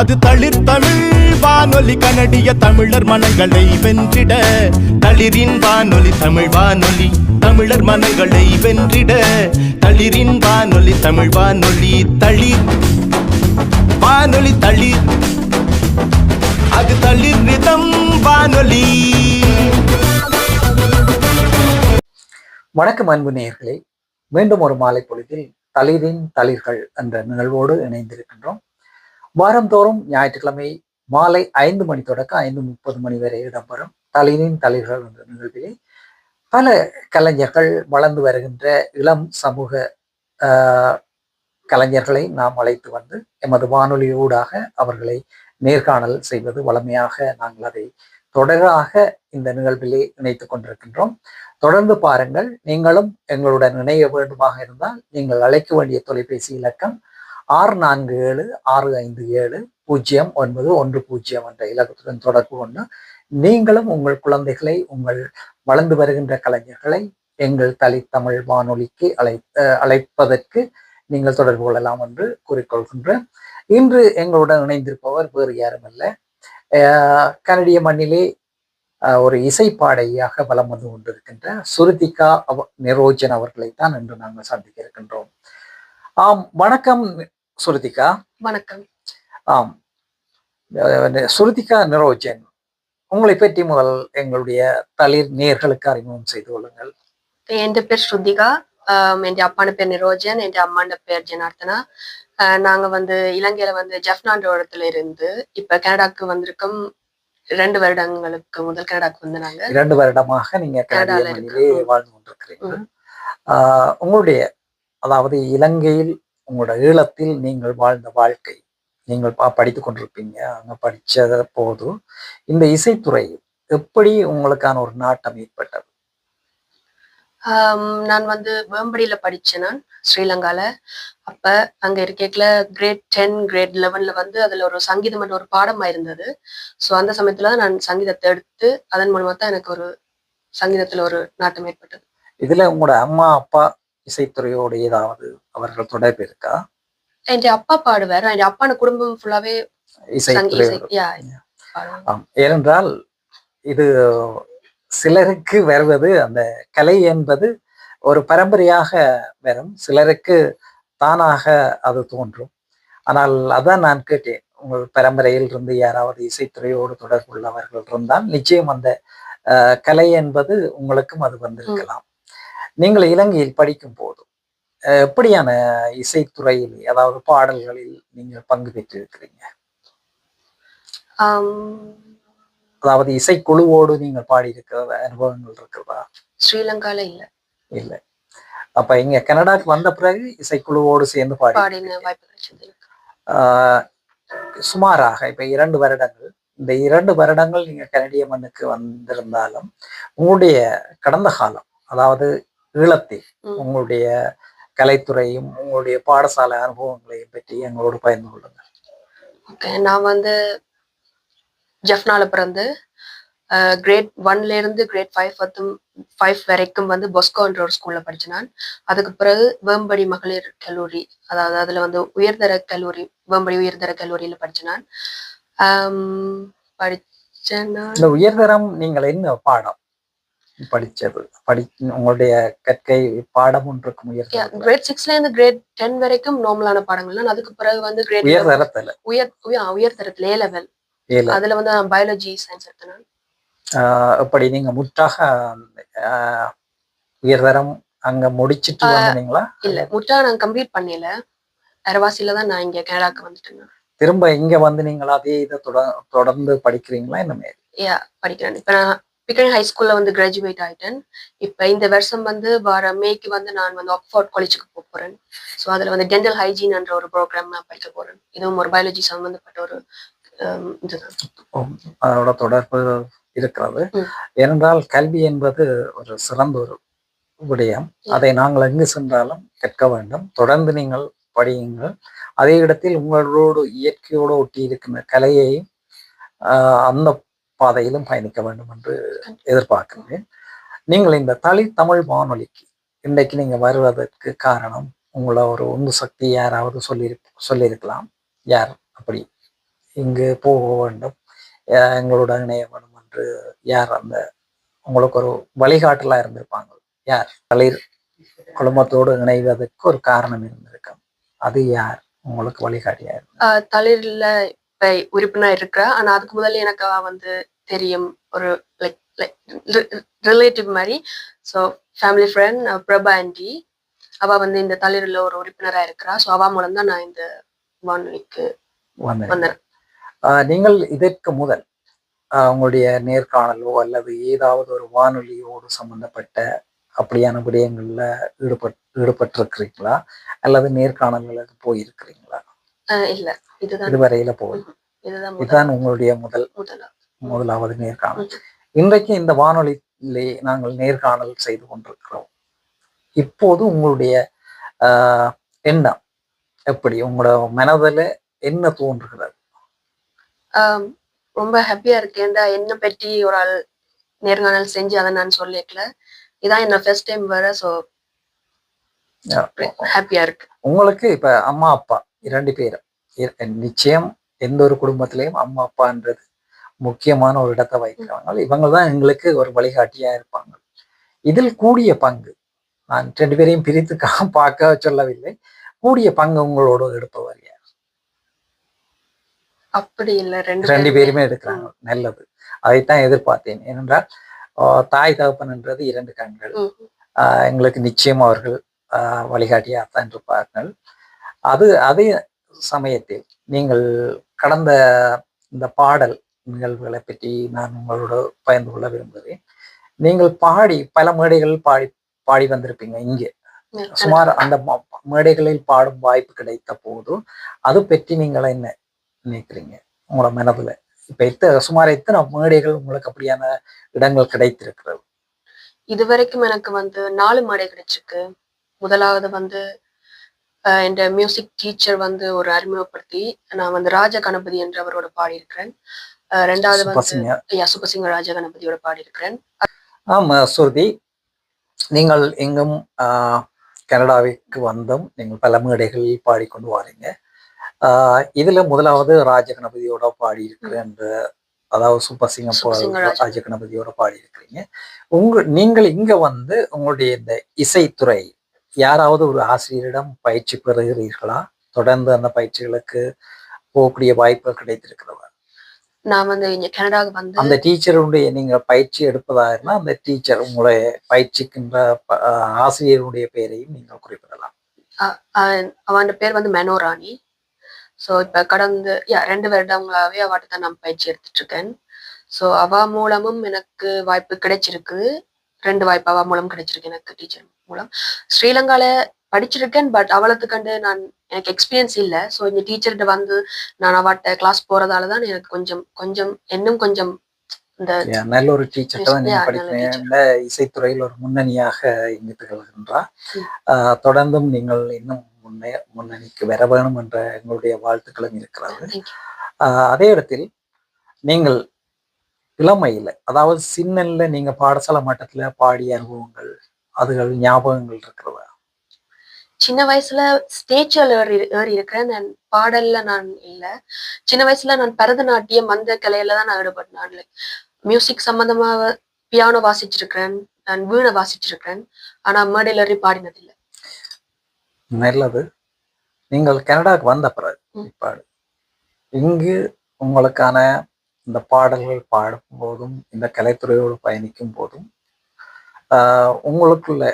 அது தளிர் தமிழ் வானொலி கனடிய தமிழர் மனங்களை வென்றிட. தளிரின் வானொலி தமிழ் வானொலி தமிழர் மனங்களை வென்றிட. தளிரின் வானொலி தமிழ் வானொலி தளிர். வானொலி தளிர். அது தளிர் ரிதம் வானொலி. வணக்கம் அன்பு நேயர்களே. மீண்டும் ஒரு மாலை பொழுதில் தளிரின் தளிர்கள் என்ற நிகழ்வோடு இணைந்திருக்கின்றோம். வாரந்தோறும் ஞாயிற்றுக்கிழமை மாலை ஐந்து மணி தொடக்க ஐந்து முப்பது மணி வரை இடம்பெறும் தலையின் தலைவர்கள் என்ற நிகழ்விலே பல கலைஞர்கள் வளர்ந்து வருகின்ற இளம் சமூக ஆஹ், கலைஞர்களை நாம் அழைத்து வந்து எமது வானொலியூடாக அவர்களை நேர்காணல் செய்வது வளமையாக நாங்கள் அதை தொடராக இந்த நிகழ்விலே இணைத்துக் கொண்டிருக்கின்றோம். தொடர்ந்து பாருங்கள் நீங்களும் எங்களுடன் இணைய வேண்டுமாக இருந்தால் நீங்கள் அழைக்க வேண்டிய தொலைபேசி இலக்கம் ஆறு நான்கு ஏழு ஆறு ஐந்து ஏழு பூஜ்ஜியம் ஒன்பது ஒன்று பூஜ்ஜியம் என்ற இலக்கத்துடன் தொடர்பு கொண்டு நீங்களும் உங்கள் குழந்தைகளை உங்கள் வளர்ந்து வருகின்ற கலைஞர்களை எங்கள் தலித்தமிழ் வானொலிக்கு அழை அழைப்பதற்கு நீங்கள் தொடர்பு கொள்ளலாம் என்று கூறிக்கொள்கின்றேன். இன்று எங்களுடன் இணைந்திருப்பவர் வேறு யாரும் இல்லை கனடிய மண்ணிலே ஒரு இசைப்பாடையாக வலம் வந்து கொண்டிருக்கின்ற சுருதிகா அவ நிரோஜன் அவர்களைத்தான் இன்று நாங்கள் சந்திக்க இருக்கின்றோம். ஆம் வணக்கம். சுருதிகா வணக்கம். ஆம். சுருதிகா நிரோஜன் உங்களை பற்றி முதல் எங்களுடைய தளிர் நேர்களுக்கு அறிமுகம் செய்து கொள்ளுங்கள். என் பேர் ஸ்ருதிகா? ஆம், என் அப்பான பேர் நிரோஜன் என் அம்மாண்ட பேர் ஜனார்த்தனா. ஆஹ் நாங்க வந்து இலங்கையில வந்து ஜெஃப்னான்ற இடத்துல இருந்து இப்ப கனடாக்கு வந்திருக்கோம். ரெண்டு வருடங்களுக்கு முதல் கனடாக்கு வந்து நாங்க. இரண்டு வருடமாக நீங்க கனடால. வாழ்ந்து கொண்டிருக்கிறீர்கள். ஆஹ் உங்களுடைய அதாவது இலங்கையில் உங்களோட ஈழத்தில் நீங்கள் வாழ்ந்த வாழ்க்கை. நீங்கள் ப- படித்துக் கொண்டிருப்பீங்க. அங்க படிச்சத போது இந்த இசைத்துறை எப்படி உங்களுக்கான ஒரு நாட்டம் ஏற்பட்டது? நான் வந்து வேம்படியில படிச்சேன் நான் ஸ்ரீலங்கால. அப்ப அங்க இருக்கேக்கல கிரேட் டென் கிரேட் லெவன்ல வந்து அதுல ஒரு சங்கீதம் என்ற ஒரு பாடமா இருந்தது. ஸோ அந்த சமயத்துல தான் நான் சங்கீதத்தை எடுத்து அதன் மூலமா தான் எனக்கு ஒரு சங்கீதத்துல ஒரு நாட்டம் ஏற்பட்டது. இதுல உங்களோட அம்மா அப்பா இசைத்துறையோட ஏதாவது அவர்கள் தொடர்பு இருக்கா? என் அப்பா பாடுவார். என் அப்பான குடும்பம் ஃபுல்லாவே ஏனென்றால் இது சிலருக்கு வருவது அந்த கலை என்பது ஒரு பரம்பரையாக வரும். சிலருக்கு தானாக அது தோன்றும். ஆனால் அதான் நான் கேட்டேன். உங்கள் பரம்பரையில் இருந்து யாராவது இசைத்துறையோடு தொடர்புள்ளவர்கள் இருந்தால் நிச்சயம் அந்த கலை என்பது உங்களுக்கும் அது வந்திருக்கலாம். நீங்கள் இலங்கையில் படிக்கும் போது எப்படியான இசைத்துறையில் அதாவது பாடல்களில் நீங்கள் பங்கு பெற்றிருக்கிறீங்க? அதாவது இசைக்குழுவோடு நீங்கள் பாடியிருக்கிற அனுபவங்கள் இருக்கிறதா? ஸ்ரீலங்கால இல்ல. இல்லை. அப்ப இங்க கனடாக்கு வந்த பிறகு இசைக்குழுவோடு சேர்ந்து பாடி சுமாராக இப்ப இரண்டு வருடங்கள். இந்த இரண்டு வருடங்கள் நீங்க கனடிய மண்ணுக்கு வந்திருந்தாலும் உங்களுடைய கடந்த காலம் அதாவது ஈழத்தில். உங்களுடைய கலைத்துறையும் உங்களுடைய பாடசாலை அனுபவங்களையும் பற்றி எங்களோடு பகிர்ந்து கொள்ளுங்கள். ஓகே நான் வந்து ஜெஃப்னால பிறந்து கிரேட் ஒன்ல இருந்து கிரேட் ஃபைவ் வரைக்கும் ஃபைவ் வரைக்கும் வந்து பொஸ்கோன்ற ஒரு ஸ்கூல்ல நான். அதுக்கு பிறகு வேம்படி மகளிர் கல்லூரி அதாவது அதுல வந்து உயர்தர கல்லூரி வேம்படி உயர்தர கல்லூரியில படிச்சேன் நான். இந்த உயர்தரம் நீங்கள் என்ன பாடம்? படிச்சது. படி உங்களுடைய கற்கை பாடம் ஒன்றுக்கும் உயர்தரம் கிரேட் சிக்ஸ்ல இருந்து கிரேட் டென் வரைக்கும் நார்மலான பாடங்கள். அதுக்கு பிறகு வந்து கிரேட் உயர்தரத்துல உயர் உய- உயர்தரத்துல ஏ லெவல் அதுல வந்து பயாலஜி சயின்ஸ் எடுத்தேன் நான். ஆஹ் எப்படி நீங்க முற்றாக உயர்தரம் அங்க முடிச்சிட்டு வந்தீங்களா? இல்ல முட்டா நான் கம்ப்ளீட் பண்ணல. அரவாசியில தான் நான் இங்க கனடாக்கு வந்துட்டேன் நான். திரும்ப இங்க வந்து நீங்கள் அதே இதை தொட- தொடர்ந்து படிக்கிறீங்களா? என்ன யா படிக்கிறேன். இப்ப நான் ஹை ஸ்கூல்ல வந்து கிராஜுவேட் ஆயிட்டேன். இப்ப இந்த வருஷம் வந்து வர மேக்கு வந்து நான் வந்து ஆக்ஸ்ஃபோர்ட் காலேஜுக்கு போக போறேன். ஸோ அதுல வந்து டென்டல் ஹைஜீன் என்ற ஒரு ப்ரோக்ராம் நான் படிக்க போறேன். இதுவும் ஒரு பயாலஜி சம்பந்தப்பட்ட ஒரு இதுதான். அதோட தொடர்பு இருக்கிறது. ஏனென்றால் கல்வி என்பது ஒரு சிறந்த ஒரு விடயம். அதை நாங்கள் எங்கு சென்றாலும் கற்க வேண்டும். தொடர்ந்து நீங்கள் படியுங்கள். அதே இடத்தில் உங்களோடு இயற்கையோடு ஒட்டி இருக்கின்ற கலையையும் அந்த பாதையிலும் பயணிக்க வேண்டும் என்று எதிர்பார்க்கிறேன். நீங்கள் இந்த தளி தமிழ் வானொலிக்கு இன்றைக்கு நீங்க வருவதற்கு காரணம் உங்களை ஒரு உந்து சக்தி யாராவது சொல்லி சொல்லியிருக்கலாம். யார் அப்படி இங்கு போக வேண்டும். எங்களோட இணைய வேண்டும் என்று யார் அந்த உங்களுக்கு ஒரு வழிகாட்டலா இருந்திருப்பாங்க. யார்? தளிர் குடும்பத்தோடு இணைவதற்கு ஒரு காரணம் இருந்திருக்கும். அது யார்? உங்களுக்கு வழிகாட்டியா தளிர்ல இப்ப உறுப்பினர் இருக்கிறா ஆனா அதுக்கு முதல்ல எனக்கு அவ வந்து தெரியும். ஒரு லைக் லைக் ரிலேட்டிவ் மாதிரி. So family friend Prabha aunty அவ வந்து இந்த தளிர்ல ஒரு உறுப்பினரா இருக்கிறா. ஸோ அவ மூலம் தான் நான் இந்த வானொலிக்கு வந்தேன். நீங்கள் இதற்கு முதல் உங்களுடைய நேர்காணலோ அல்லது ஏதாவது ஒரு வானொலியோடு சம்பந்தப்பட்ட அப்படியான விடயங்கள்ல ஈடுபட் ஈடுபட்டிருக்கிறீங்களா? அல்லது நேர்காணல்களுக்கு போயிருக்கிறீங்களா? இல்ல. இதுதான். இதுவரையில போய் இதுதான் உங்களுடைய முதல். முதலா முதலாவது நேர்காணல். இன்றைக்கு இந்த வானொலியிலே நாங்கள் நேர்காணல் செய்து கொண்டிருக்கிறோம். இப்போது உங்களுடைய எண்ணம் எப்படி? உங்களோட மனதில் என்ன தோன்றுகிறது? ரொம்ப ஹாப்பியா இருக்கேன்டா என்ன பற்றி ஒரு ஆள் நேர்காணல் செஞ்சு அதை நான் சொல்லிக்கல இதான் என்ன ஃபர்ஸ்ட் டைம் வர ஸோ ஹாப்பியா இருக்கு. உங்களுக்கு இப்ப அம்மா அப்பா இரண்டு பேரும். நிச்சயம் எந்த ஒரு குடும்பத்திலையும் அம்மா அப்பான்றது முக்கியமான ஒரு இடத்தை வைக்கிறாங்க இவங்க தான் எங்களுக்கு ஒரு வழிகாட்டியா இருப்பாங்க. இதில் கூடிய பங்கு நான் ரெண்டு பேரையும் பிரித்து பார்க்க சொல்லவில்லை. கூடிய பங்கு உங்களோட எடுப்பவர் யார்? அப்படி இல்ல ரெண்டு ரெண்டு பேருமே. எடுக்கிறாங்க. நல்லது. அதைத்தான் எதிர்பார்த்தேன். ஏனென்றால் தாய் தகப்பன்ன்றது இரண்டு கண்கள். எங்களுக்கு நிச்சயம் அவர்கள் ஆஹ் வழிகாட்டியாகத்தான் இருப்பார்கள். அது அதே சமயத்தில் நீங்கள் கடந்த இந்த பாடல் நிகழ்வுகளை பற்றி நான் உங்களோட பகிர்ந்து கொள்ள விரும்புகிறேன். நீங்கள் பாடி பல மேடைகளில் பாடி பாடி வந்திருப்பீங்க இங்கே. சுமார் அந்த மேடைகளில் பாடும் வாய்ப்பு கிடைத்த போது அது பற்றி நீங்கள் என்ன நினைக்கிறீங்க? உங்களோட மனதுல. இப்ப எத்த சுமார் எத்தனை மேடைகள் உங்களுக்கு அப்படியான இடங்கள் கிடைத்திருக்கிறது. இது வரைக்கும் எனக்கு வந்து நாலு மேடை கிடைச்சிருக்கு. முதலாவது வந்து என்ற மியூசிக் டீச்சர் வந்து ஒரு அறிமுகப்படுத்தி நான் வந்து ராஜ கணபதி என்றவரோட பாடியிருக்கிறேன். ரெண்டாவது வந்து சுபசிங்க ராஜ கணபதியோட பாடியிருக்கிறேன். ஆமா சுருதி நீங்கள் எங்கும் கனடாவிற்கு வந்தும் நீங்கள் பல மேடைகளில் பாடிக்கொண்டு வாரீங்க. இதுல முதலாவது ராஜகணபதியோட பாடி இருக்கிறேன் அதாவது சூப்பர் சிங்கர் ராஜ- ராஜகணபதியோட பாடி இருக்கிறீங்க உங்க நீங்கள் இங்க வந்து உங்களுடைய இந்த இசைத்துறை யாராவது ஒரு ஆசிரியரிடம் பயிற்சி பெறுகிறீர்களா? தொடர்ந்து அந்த பயிற்சிகளுக்கு போகக்கூடிய வாய்ப்பு கிடைத்திருக்கிறதா? நான் வந்து இங்க கனடாவுக்கு வந்து அந்த டீச்சருடைய நீங்க பயிற்சி எடுப்பதா இருந்தா அந்த டீச்சர் உங்களை பயிற்சிக்கின்ற ஆசிரியருடைய பெயரையும் நீங்கள் குறிப்பிடலாம். அவன் பேர் வந்து மெனோராணி ஸோ இப்போ கடந்த ரெண்டு வருடங்களாவே அவாட்ட தான் நான் பயிற்சி எடுத்துட்டு இருக்கேன். ஸோ அவ மூலமும் எனக்கு வாய்ப்பு கிடைச்சிருக்கு ரெண்டு வாய்ப்பு அவ மூலம் கிடைச்சிருக்கு எனக்கு டீச்சர் மூலம். ஸ்ரீலங்கால படிச்சிருக்கேன் பட் அவளத்து கண்டு நான் எனக்கு எக்ஸ்பீரியன்ஸ் இல்லை. ஸோ இந்த டீச்சர்கிட்ட வந்து நான் அவாட்ட கிளாஸ் போறதால தான் எனக்கு கொஞ்சம் கொஞ்சம் இன்னும் கொஞ்சம் இந்த நல்ல ஒரு டீச்சர் தான் நீங்க Yeah, நல்ல படிக்கிறீங்க teacher. இந்த இசைத்துறையில் ஒரு முன்னணியாக இங்கு திகழ்கின்றார். தொடர்ந்தும் நீங்கள் இன்னும் முன்னே முன்னணிக்கு வர வேணும் என்ற எங்களுடைய வாழ்த்துக்களும் இருக்கிறது. அதே இடத்தில் நீங்கள் இளமையில. அதாவது சின்னல்ல நீங்க பாடசாலை மட்டத்துல பாடிய அனுபவங்கள் அதுகள் ஞாபகங்கள் இருக்கிறதா? சின்ன வயசுல ஸ்டேஜ்ல ஏறி ஏறி இருக்கிறேன் நான் பாடல்ல நான் இல்ல. சின்ன வயசுல நான் பரதநாட்டியம் அந்த கலையில தான் நான் ஈடுபட்டேன். மியூசிக் சம்பந்தமா பியானோ வாசிச்சிருக்கிறேன். நான் வீணை வாசிச்சிருக்கிறேன். ஆனா மேடையில ஏறி பாடினதில்லை. நல்லது. நீங்கள் கனடாவுக்கு வந்த பிறகு இங்கு உங்களுக்கான இந்த பாடல்கள் பாடும் போதும் இந்த கலைத்துறையோடு பயணிக்கும் போதும் உங்களுக்குள்ள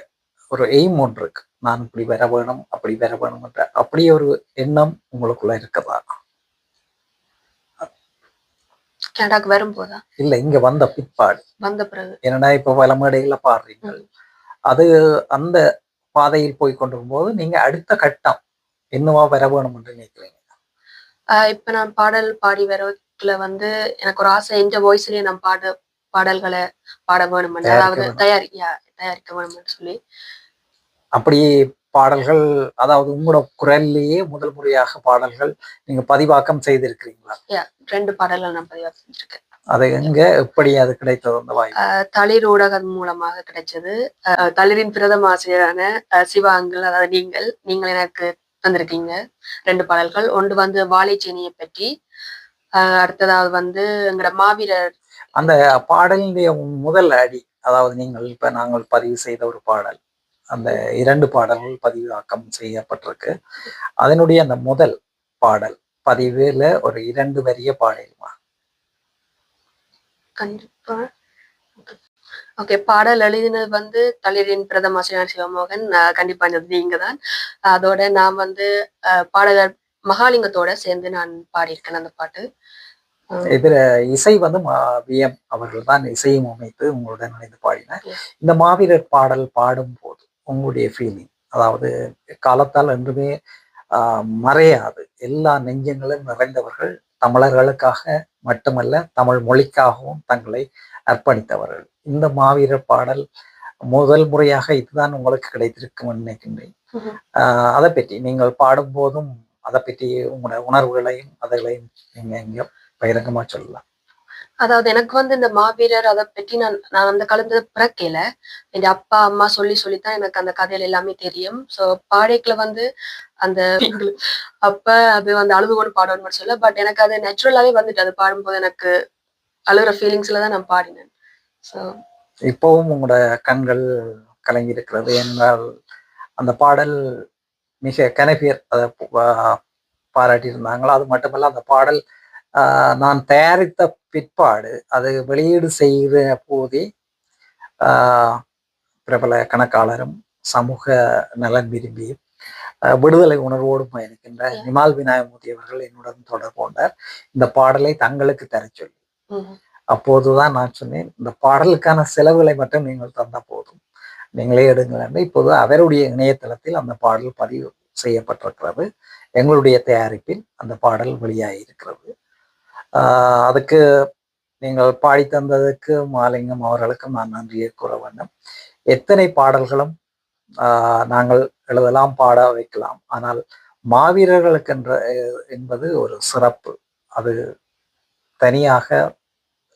ஒரு எய்ம் ஒன்று இருக்கு. நான் இப்படி வர வேணும் அப்படி வர வேணும் என்ற அப்படி ஒரு எண்ணம் உங்களுக்குள்ள இருக்கதா? கனடாக்கு வரும்போதா? இல்ல இங்க வந்த பிற்பாடு. வந்த பிறகு. என்னடா இப்ப பல மேடைகள்ல பாடுறீங்க? அது அந்த பாதையில் போய் கொண்டிருக்கும் போது நீங்க அடுத்த கட்டம் என்னவா வர வேணும் என்று நினைக்கிறீங்க இப்ப நான் பாடல் பாடி வரதுல வந்து எனக்கு ஒரு ஆசை எந்த வாய்ஸ்லயே நான் பாட பாடல்களை பாட வேணும் அதாவது. தயாரி தயாரிக்க வேணும்னு சொல்லி. அப்படி பாடல்கள் அதாவது உங்களோட குரல்லையே முதல் முறையாக பாடல்கள் நீங்க பதிவாக்கம் செய்திருக்கிறீங்களா? ரெண்டு பாடல்கள் நான் பதிவா செஞ்சிருக்கேன். அது எங்க எப்படி அது கிடைத்தது அந்த வாய்ப்பு? தளிர் ஊடகம் மூலமாக கிடைச்சது. தளிரின் பிரதம ஆசிரியரான அஹ் சிவா அங்கிள் அதாவது நீங்கள் நீங்கள் எனக்கு தந்திருக்கீங்க. ரெண்டு பாடல்கள். ஒன்று வந்து வாழைச்சேனியை பற்றி அடுத்ததாவது வந்து எங்கட மாவீரர். அந்த பாடலினுடைய முதல் அடி அதாவது நீங்கள் இப்ப நாங்கள் பதிவு செய்த ஒரு பாடல் அந்த இரண்டு பாடல்கள் பதிவாக்கம் செய்யப்பட்டிருக்கு. அதனுடைய அந்த முதல் பாடல் பதிவுல ஒரு இரண்டு வரிய பாடலுமா? கண்டிப்பா. ஓகே பாடல் எழுதினது வந்து தளிரின் பிரதம ஆசிரியர் சிவமோகன் கண்டிப்பா நீங்க தான் அதோட நான் வந்து அஹ் பாடகர் மகாலிங்கத்தோட சேர்ந்து நான் பாடியிருக்கேன் அந்த பாட்டு. இதுல இசை வந்து விஎம் அவர்கள் தான் இசையும் அமைத்து உங்களுடன் இணைந்து பாடினார். இந்த மாவீரர் பாடல் பாடும் போது உங்களுடைய ஃபீலிங் அதாவது காலத்தால் என்றுமே மறையாது. எல்லா நெஞ்சங்களும் நிறைந்தவர்கள் தமிழர்களுக்காக மட்டுமல்ல தமிழ் மொழிக்காகவும் தங்களை அர்ப்பணித்தவர்கள். இந்த மாவீரர் பாடல் முதல் முறையாக இதுதான் உங்களுக்கு கிடைத்திருக்கும் நினைக்கின்றேன். அதை பற்றி நீங்கள் பாடும்போதும் அதை பற்றி உங்களோட உணர்வுகளையும் அதுகளையும் நீங்க எங்க பகிரங்கமா சொல்லலாம். அதாவது எனக்கு வந்து இந்த மாவீரர் அதை பற்றி நான் நான் அந்த காலத்துல பிறக்கல. என் அப்பா அம்மா சொல்லி சொல்லித்தான் எனக்கு அந்த கதையில எல்லாமே தெரியும். ஸோ பாடைக்குல வந்து அந்த அப்ப அது வந்து அழுது கொண்டு பாடணும்னு சொல்ல பட் எனக்கு அது நேச்சுரலாவே வந்துட்டு அது பாடும்போது எனக்கு அழுகிற ஃபீலிங்ஸ்ல தான் நான் பாடினேன். ஸோ இப்போவும் உங்களோட கண்கள் கலங்கி இருக்கிறது என்றால் அந்த பாடல் மிக கனபியர் அதை பாராட்டி இருந்தாங்களோ அது மட்டுமல்ல அந்த பாடல் நான் தயாரித்த பிற்பாடு அது வெளியீடு செய்கிற போதே ஆஹ், பிரபல கணக்காளரும் சமூக நலன் விரும்பியும் விடுதலை உணர்வோடும் பயணிக்கின்ற. நிமால் விநாயகமூர்த்தி அவர்கள் என்னுடன் தொடர்பு கொண்டார். இந்த பாடலை தங்களுக்கு தரச் சொல்லி. அப்போதுதான் நான் சொன்னேன் இந்த பாடலுக்கான செலவுகளை மட்டும் நீங்கள் தந்த போதும். நீங்களே எடுங்கள் என்று. இப்போது அவருடைய இணையதளத்தில் அந்த பாடல் பதிவு செய்யப்பட்டிருக்கிறது. எங்களுடைய தயாரிப்பில் அந்த பாடல் வெளியாகி இருக்கிறது அதுக்கு நீங்கள் பாடி தந்ததுக்கு மாலிங்கம் அவர்களுக்கும் நான் நன்றியை கூற வேண்டும். எத்தனை பாடல்களும் ஆஹ் நாங்கள் எழுதலாம் பாட வைக்கலாம். ஆனால் மாவீரர்களுக்கென்ற அஹ், என்பது ஒரு சிறப்பு. அது தனியாக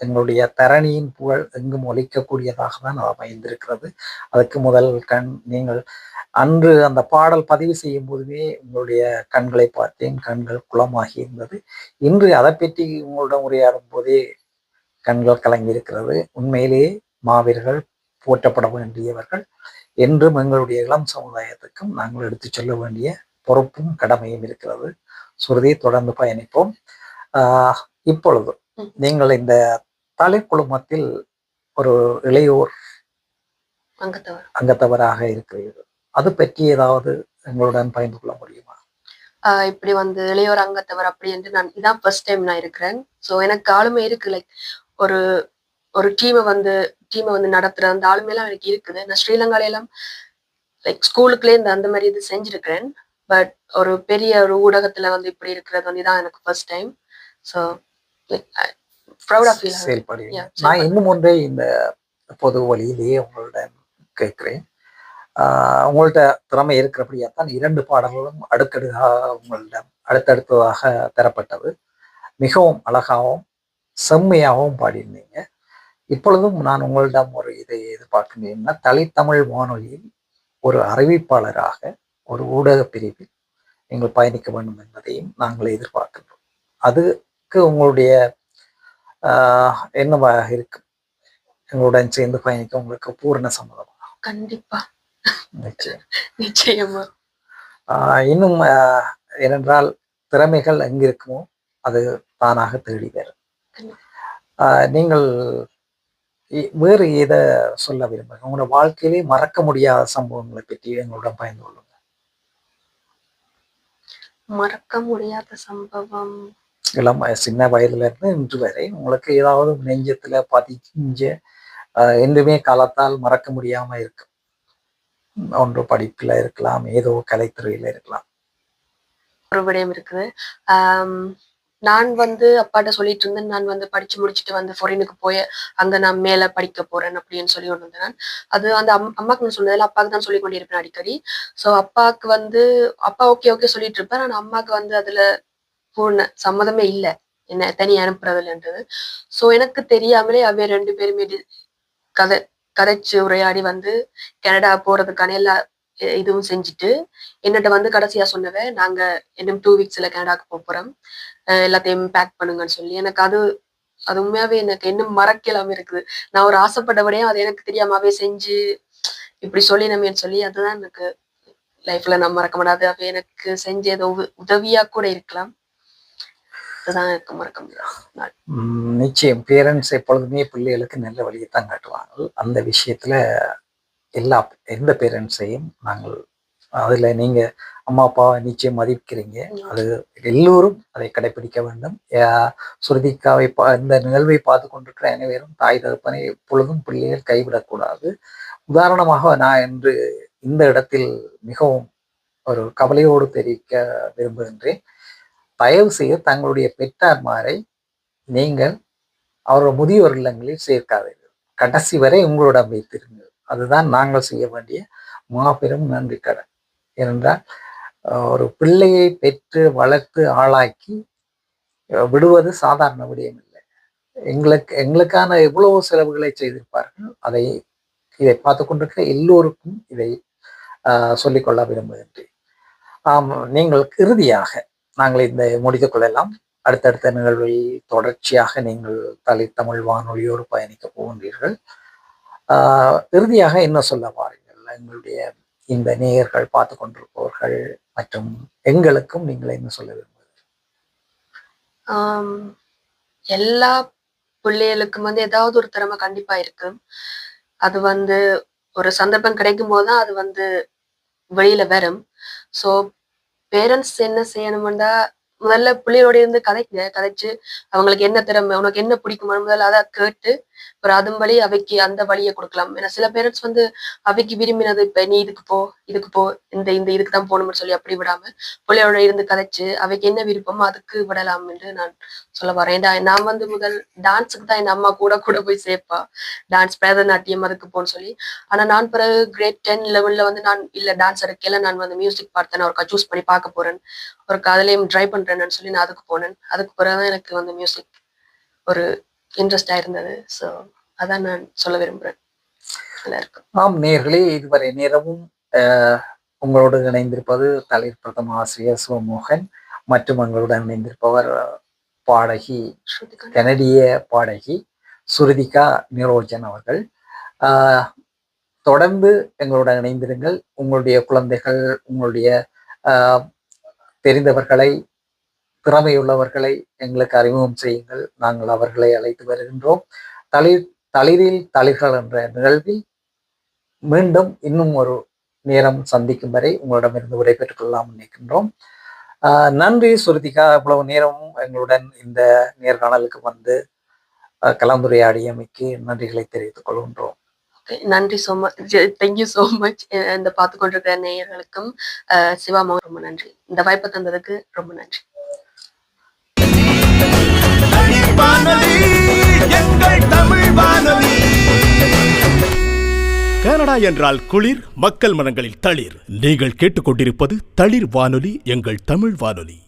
எங்களுடைய தரணியின் புகழ் எங்கும் ஒலிக்கக்கூடியதாக தான் அமைந்திருக்கிறது. அதுக்கு முதல் கண் நீங்கள் அன்று அந்த பாடல் பதிவு செய்யும் போதுமே உங்களுடைய கண்களை பார்த்தேன் கண்கள் குளமாகி இருந்தது. இன்று அதை பற்றி உங்களிடம் உரையாடும் போதே கண்கள் கலங்கி இருக்கிறது. உண்மையிலேயே மாவீரர்கள் போற்றப்பட வேண்டியவர்கள். என்றும் எங்களுடைய இளம் சமுதாயத்துக்கும் நாங்கள் எடுத்துச் சொல்ல வேண்டிய பொறுப்பும் கடமையும் இருக்கிறது. சுருதி தொடர்ந்து பயணிப்போம். ஆஹ் இப்பொழுது. நீங்கள் இந்த தலித் குழுமத்தில் ஒரு இளையோர் அங்கத்தவர் அங்கத்தவராக இருக்கிறீர்கள். அது பற்றி ஏதாவது எங்களுடன் பகிர்ந்து கொள்ள முடியுமா? இப்படி வந்து இளையோர் அங்கத்தவர் அப்படி என்று நான் இதான் ஃபர்ஸ்ட் டைம் நான் இருக்கிறேன். ஸோ எனக்கு ஆளுமை இருக்கு லைக் ஒரு ஒரு டீமை வந்து டீமை வந்து நடத்துற அந்த ஆளுமையெல்லாம் எனக்கு இருக்குது. நான் ஸ்ரீலங்கால எல்லாம் லைக் ஸ்கூலுக்குள்ளே இந்த அந்த மாதிரி இது செஞ்சிருக்கிறேன். பட் ஒரு பெரிய ஒரு ஊடகத்துல வந்து இப்படி இருக்கிறது வந்து இதான் எனக்கு ஃபர்ஸ்ட் டைம் ஸோ செயல்படுவீங்க நான். இன்னும் ஒன்றை இந்த பொது வழியிலேயே உங்களிடம் கேட்கிறேன். ஆஹ் திறமை இருக்கிறபடியா தான் இரண்டு பாடல்களும் அடுக்கடுக்காக உங்களிடம் அடுத்தடுத்ததாக பெறப்பட்டது மிகவும் அழகாகவும் செம்மையாகவும் பாடியிருந்தீங்க. இப்பொழுதும் நான் உங்களிடம் ஒரு இதை எதிர்பார்க்கின்றேன்னா தலித்தமிழ் வானொலியில் ஒரு அறிவிப்பாளராக ஒரு ஊடக பிரிவில் நீங்கள் பயணிக்க வேண்டும் என்பதையும் நாங்கள் எதிர்பார்க்கின்றோம். அதுக்கு உங்களுடைய ஆஹ், என்னவாக இருக்கும்? எங்களுடன் சேர்ந்து பயணிக்க உங்களுக்கு பூரண சம்மதம்? கண்டிப்பா. நிச்சயம். நிச்சயமா. இன்னும் ஏனென்றால் திறமைகள் எங்க இருக்குமோ அது தானாக தேடி வரும். நீங்கள் வேறு எதை சொல்ல விரும்புங்க உங்களோட வாழ்க்கையிலே மறக்க முடியாத சம்பவங்களை பற்றி எங்களுடன் பயந்து கொள்ளுங்க மறக்க முடியாத சம்பவம். இளம் சின்ன வயதுல இருந்து இன்று வரை உங்களுக்கு ஏதாவது நெஞ்சத்துல பதிஞ்ச என்றுமே காலத்தால் மறக்க முடியாம இருக்கு. ஒன்று படிப்புல இருக்கலாம் ஏதோ கலைத்துறையில இருக்கலாம். ஒரு விடயம் இருக்குது. நான் வந்து அப்பாட்ட சொல்லிட்டு இருந்தேன் நான் வந்து படிச்சு முடிச்சுட்டு வந்து ஃபாரினுக்கு போய் அங்க நான் மேல படிக்க போறேன் அப்படின்னு சொல்லி ஒன்று இருந்தேன் நான். அது அந்த அம் அம்மாக்கு நான் சொன்னதில்ல அப்பாவுக்கு தான் சொல்லி கொண்டிருப்பேன் அடிக்கடி. ஸோ அப்பாவுக்கு வந்து அப்பா ஓகே ஓகே சொல்லிட்டு இருப்பேன் நான் அம்மாவுக்கு வந்து அதுல பூர்ண சம்மதமே இல்லை. என்ன தனி அனுப்புறதுலன்றது ஸோ எனக்கு தெரியாமலே அவை ரெண்டு பேருமே கதை கதைச்சு உரையாடி வந்து கனடா போறதுக்கான எல்லா இதுவும் செஞ்சுட்டு என்னட்ட வந்து கடைசியா சொன்னவ நாங்க இன்னும் டூ வீக்ஸ்ல கனடாக்கு போறோம். எல்லாத்தையும் பேக் பண்ணுங்கன்னு சொல்லி. எனக்கு அது அது உண்மையாவே எனக்கு இன்னும் மறக்கலாம இருக்குது. நான் ஒரு ஆசைப்பட்டபடியும் அது எனக்கு தெரியாமவே செஞ்சு இப்படி சொல்லி சொல்லி அதுதான் எனக்கு லைஃப்ல நான் மறக்க முடியாது அவ எனக்கு செஞ்ச ஏதோ உதவியா கூட இருக்கலாம். அதுதான் எனக்கு மறக்க முடியாது நிச்சயம். பேரண்ட்ஸ் எப்பொழுதுமே பிள்ளைகளுக்கு நல்ல வழியை தான் காட்டுவாங்க அந்த விஷயத்துல எல்லா எந்த பேரண்ட்ஸையும் நாங்கள் அதுல நீங்க அம்மா அப்பாவை நிச்சயம் மதிக்கிறீங்க. அது எல்லோரும் அதை கடைபிடிக்க வேண்டும். சுருதிக்காவை பா இந்த நிகழ்வை பார்த்து கொண்டிருக்கிற அனைவரும் தாய் தகப்பனை எப்பொழுதும் பிள்ளைகள் கைவிடக்கூடாது. உதாரணமாக நான் இன்று இந்த இடத்தில் மிகவும் ஒரு கவலையோடு தெரிவிக்க விரும்புகின்றேன். தயவு செய்து தங்களுடைய பெற்றார்மாரை நீங்கள் அவரோட முதியோர் இல்லங்களில் சேர்க்காதீர்கள். கடைசி வரை உங்களிடம் வைத்திருங்கள் அதுதான் நாங்கள் செய்ய வேண்டிய மாபெரும் நன்றி கடன். ஏனென்றால் ஒரு பிள்ளையை பெற்று வளர்த்து ஆளாக்கி விடுவது சாதாரண விடயம் இல்லை எங்களுக்கு எங்களுக்கான எவ்வளவு செலவுகளை செய்திருப்பார்கள். அதை இதை பார்த்து கொண்டிருக்கிற எல்லோருக்கும் இதை ஆஹ், சொல்லிக்கொள்ள விரும்புகின்றேன். ஆம் நீங்கள் இறுதியாக நாங்கள் இந்த முடித்துக் கொள்ளலாம். அடுத்தடுத்த நிகழ்வில் தொடர்ச்சியாக நீங்கள் தலை தமிழ் வானொலியோடு பயணிக்க போகின்றீர்கள். ஆஹ், இறுதியாக என்ன சொல்ல வாருங்கள் எங்களுடைய இந்த நேயர்கள் பார்த்து கொண்டிருப்பவர்கள் மற்றும் எங்களுக்கும் நீங்கள் என்ன சொல்ல விரும்புவது எல்லா பிள்ளைகளுக்கும் வந்து ஏதாவது ஒரு திறமை கண்டிப்பா இருக்கு அது வந்து ஒரு சந்தர்ப்பம் கிடைக்கும் போதுதான் அது வந்து வெளியில வரும். ஸோ பேரண்ட்ஸ் என்ன செய்யணும்டா? முதல்ல பிள்ளையோட இருந்து கதைங்க கதைச்சு அவங்களுக்கு என்ன திறமை உனக்கு என்ன பிடிக்குமோ முதல்ல அதை கேட்டு ஒரு அதன் வழி அவைக்கு அந்த வழியை கொடுக்கலாம். ஏன்னா சில பேரண்ட்ஸ் வந்து அவைக்கு விரும்பினது இப்ப நீ இதுக்கு போ இதுக்கு போ இந்த இந்த இதுக்கு தான் போகணும்னு சொல்லி அப்படி விடாம பிள்ளையோட இருந்து கதைச்சு அவைக்கு என்ன விருப்பமோ அதுக்கு விடலாம் என்று நான் சொல்ல வரேன். நான் வந்து முதல் டான்ஸுக்கு தான் என் அம்மா கூட கூட போய் சேர்ப்பா. டான்ஸ் பரதநாட்டியம் அதுக்கு போன்னு சொல்லி. ஆனா நான் பிறகு கிரேட் டென் லெவல்ல வந்து நான் இல்ல டான்ஸ் எடுக்கல. நான் வந்து மியூசிக் பார்த்தேன் ஒருக்கா சூஸ் பண்ணி பார்க்க போறேன். ஒரு அதுலயும் ட்ரை பண்றேன்னு சொல்லி நான் அதுக்கு போனேன். அதுக்கு பிறகு எனக்கு வந்து மியூசிக் ஒரு இன்ட்ரெஸ்டா இருந்தது ஸோ அதான் நான் சொல்ல விரும்புறேன். நல்லா இருக்கும் ஆம் நேர்களே இதுவரை நேரமும் உங்களோடு இணைந்திருப்பது தலைவர் பிரதம ஆசிரியர் சிவமோகன் மற்றும் எங்களுடன் இணைந்திருப்பவர் பாடகி கனடிய பாடகி சுருதிகா நிரோஜன் அவர்கள். தொடர்ந்து எங்களுடன் இணைந்திருங்கள். உங்களுடைய குழந்தைகள் உங்களுடைய தெரிந்தவர்களை திறமையுள்ளவர்களை எங்களுக்கு அறிமுகம் செய்யுங்கள். நாங்கள் அவர்களை அழைத்து வருகின்றோம். தளிர் தளிரில் தளிர்கள் என்ற நிகழ்வில் மீண்டும் இன்னும் ஒரு நேரம் சந்திக்கும் வரை உங்களிடமிருந்து விடைபெற்றுக் கொள்ளலாம் நினைக்கின்றோம். நன்றி சுருதிகா இவ்வளவு நேரமும் எங்களுடன் இந்த நேர்காணலுக்கு வந்து கலந்துரையாடியமைக்கு நன்றிகளை தெரிவித்துக் கொள்கின்றோம். நன்றி so much thank you so much இந்த பார்த்து கொண்டிருக்கிற நேயர்களுக்கும் அஹ், சிவாமா ரொம்ப நன்றி. இந்த வாய்ப்பு தந்ததுக்கு ரொம்ப நன்றி. எங்கள் தமிழ் வானொலி. கனடா என்றால் குளிர் மக்கள் மனங்களில் தளிர். நீங்கள் கேட்டுக்கொண்டிருப்பது தளிர் வானொலி எங்கள் தமிழ் வானொலி.